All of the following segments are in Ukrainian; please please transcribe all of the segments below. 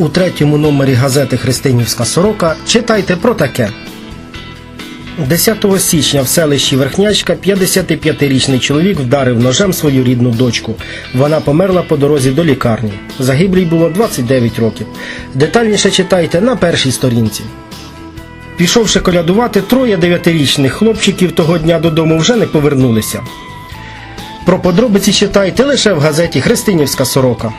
У третьому номері газети Христинівська сорока читайте про таке. 10 січня в селищі Верхнячка 55-річний чоловік вдарив ножем свою рідну дочку. Вона померла по дорозі до лікарні. Загиблій було 29 років. Детальніше читайте на першій сторінці. Пішовши колядувати, троє дев'ятирічних хлопчиків того дня додому вже не повернулися. Про подробиці читайте лише в газеті Христинівська сорока.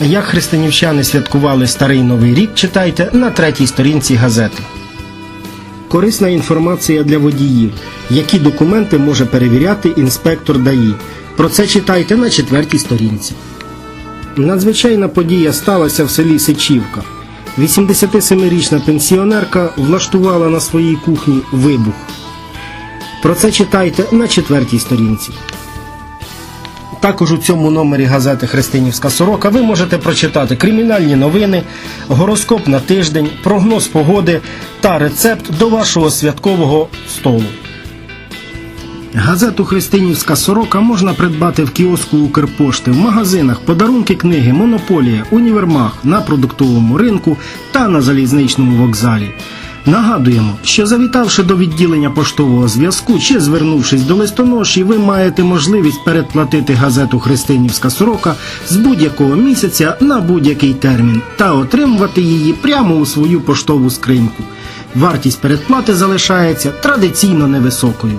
Як христинівчани святкували старий новий рік, читайте на третій сторінці газети. Корисна інформація для водіїв. Які документи може перевіряти інспектор ДАІ. Про це читайте на четвертій сторінці. Надзвичайна подія сталася в селі Сичівка. 87-річна пенсіонерка влаштувала на своїй кухні вибух. Про це читайте на четвертій сторінці. Також у цьому номері газети Христинівська сорока ви можете прочитати кримінальні новини, гороскоп на тиждень, прогноз погоди та рецепт до вашого святкового столу. Газету Христинівська сорока можна придбати в кіоску Укрпошти, в магазинах, подарунки книги, монополія, універмаг, на продуктовому ринку та на залізничному вокзалі. Нагадуємо, що завітавши до відділення поштового зв'язку чи звернувшись до листоноші, ви маєте можливість передплатити газету Христинівська сорока з будь-якого місяця на будь-який термін та отримувати її прямо у свою поштову скриньку. Вартість передплати залишається традиційно невисокою.